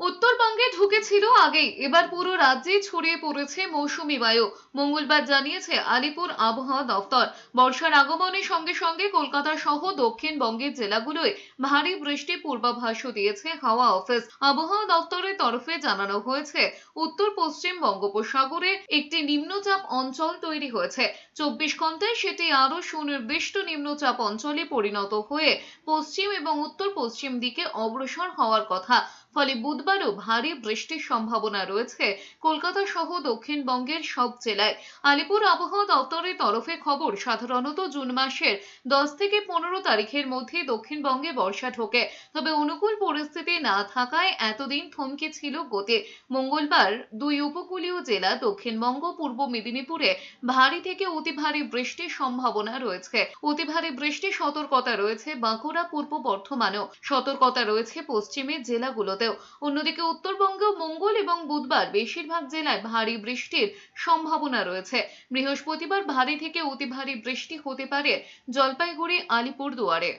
উত্তরবঙ্গে ঢুকেছিল আগেই। এবার পুরো রাজ্যে ছড়িয়ে পড়েছে মৌসুমী বায়ু। মঙ্গলবার জানিয়েছে আলিপুর আবহাওয়া দফতর। বর্ষার আগমনের সঙ্গে সঙ্গে কলকাতা সহ দক্ষিণবঙ্গের জেলাগুলোয় ভারী বৃষ্টির পূর্বাভাসও দিয়েছে হাওয়া অফিস। আবহাওয়া দফতরের তরফে জানানো হয়েছে, উত্তর পশ্চিম বঙ্গোপসাগরে একটি নিম্নচাপ অঞ্চল তৈরি হয়েছে। চব্বিশ ঘন্টায় সেটি আরও সুনির্দিষ্ট নিম্নচাপ অঞ্চলে পরিণত হয়ে পশ্চিম এবং উত্তর পশ্চিম দিকে অগ্রসর হওয়ার কথা। ফলে বুধবারও ভারী বৃষ্টির সম্ভাবনা রয়েছে কলকাতা সহ দক্ষিণবঙ্গের সব জেলায়। আলিপুর আবহাওয়া দপ্তরের তরফে খবর, সাধারণত জুন মাসের দশ থেকে পনেরো তারিখের মধ্যে দক্ষিণবঙ্গে বর্ষা ঢোকে। তবে অনুকূল পরিস্থিতি না থাকায় এতদিন থমকে ছিল গতি। মঙ্গলবার দুই উপকূলীয় জেলা, দক্ষিণবঙ্গ, পূর্ব মেদিনীপুরে ভারী থেকে অতি ভারী বৃষ্টির সম্ভাবনা রয়েছে। অতি ভারী বৃষ্টির সতর্কতা রয়েছে বাঁকুড়া, পূর্ব বর্ধমানেও। সতর্কতা রয়েছে পশ্চিমের ভারতেও অন্যদিকে উত্তরবঙ্গেও মঙ্গল এবং বুধবার বেশিরভাগ জেলায় ভারী বৃষ্টির সম্ভাবনা রয়েছে। বৃহস্পতিবার ভারী থেকে অতি ভারী বৃষ্টি হতে পারে জলপাইগুড়ি, আলিপুরদুয়ারে।